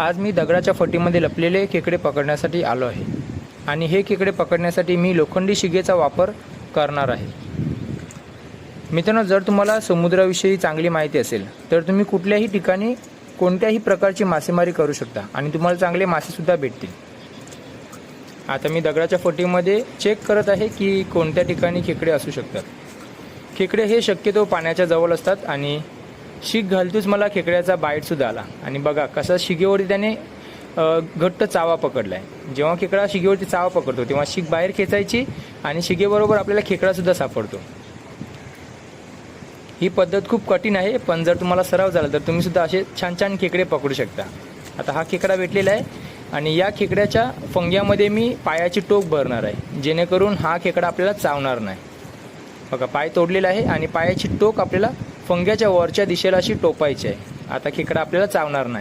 आज मी दगडाच्या फटीमध्ये लपलेले खेकडे पकडण्यासाठी आलो आहे. आणि हे खेकडे पकडण्यासाठी मी लोखंडी शिगेचा वापर करणार आहे. मित्रांनो जर तुम्हाला समुद्राविषयी चांगली माहिती असेल तर तुम्ही कुठल्याही ठिकाणी कोणत्याही प्रकारची मासेमारी करू शकता आणि तुम्हाला चांगले मासेसुद्धा भेटतील. आता मी दगडाच्या फटीमध्ये चेक करत आहे की कोणत्या ठिकाणी खेकडे असू शकतात. खेकडे हे शक्यतो पाण्याच्या जवळ असतात आणि शीख घालतोच मला खेकड्याचा बाईटसुद्धा आला. आणि बघा कसा शिगेवरती त्याने घट्ट चावा पकडला आहे जेव्हा खेकडा शिगेवरती चावा पकडतो तेव्हा शीख बाहेर खेचायची आणि शिगेबरोबर आपल्याला खेकडासुद्धा सापडतो. ही पद्धत खूप कठीण आहे पण जर तुम्हाला सराव झाला तर तुम्ही सुद्धा असे छान छान खेकडे पकडू शकता. आता हा खेकडा भेटलेला आहे आणि या खेकड्याच्या फंग्यामध्ये मी पायाची टोक भरणार आहे जेणेकरून हा खेकडा आपल्याला चावणार नाही. बघा पाय तोडलेला आहे आणि पायाची टोक आपल्याला फंग्याच्या वरच्या दिशेला अशी टोपायची आहे. आता खेकडा आपल्याला चावणार नाही.